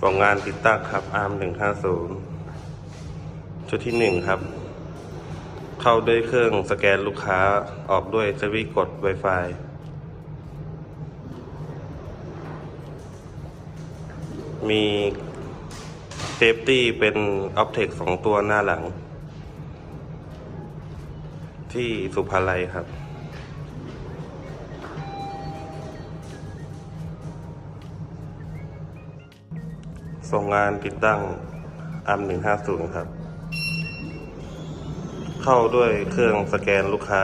ส่งงานติดตั้งครับอาร์มหนึ่งห้าศูนย์ชุดที่หนึ่งครับ เข้าด้วยเครื่องสแกนลูกค้าออกด้วยสวิตกด Wi-Fi มีเซฟตี้เป็นอ p เทคสองตัวหน้าหลัง ที่สุภาลัยครับ ส่งงานติดตั้งอัมหนึ่งห้าศูนย์ครับ เข้าด้วยเครื่องสแกนลูกค้า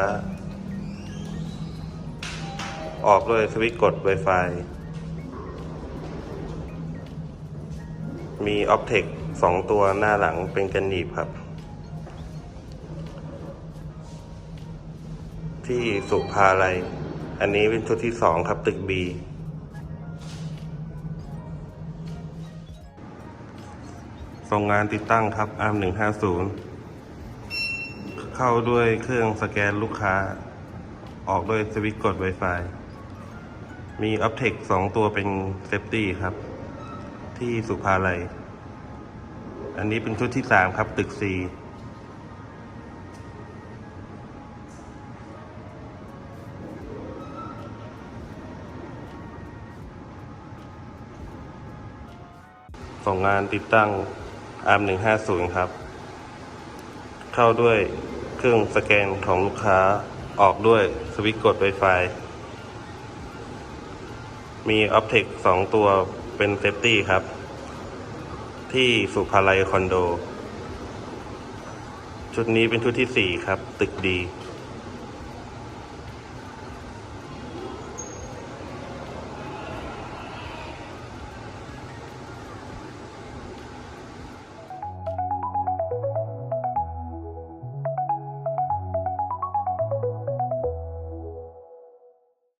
ออกด้วยสวิตช์กด Wi-Fi มีออ p เทคสองตัวหน้าหลังเป็นกันหนีบครับ ที่สุภาลัย อันนี้เป็นชุดที่สองครับตึกบี ส่งงานติดตั้งครับอาร์มหนึ่งห้าศูนย์เข้าด้วยเครื่องสแกนลูกค้า ออกด้วยสวิตช์กด Wi-Fi มีอ p เทคสองตัวเป็นเซฟตี้ครับ ที่สุภาลัย อันนี้เป็นชุดที่สามครับ ตึกซีส่งงานติดตั้ง อาร์มหนึ่งห้าศูนย์ครับ เข้าด้วยเครื่องสแกนของลูกค้าออกด้วยสวิตช์กดไวไฟมีออ p เทคสองตัวเป็นเซฟตี้ครับ ที่สุภาลัยคอนโด ชุดนี้เป็นชุดที่สี่ครับ ตึกดี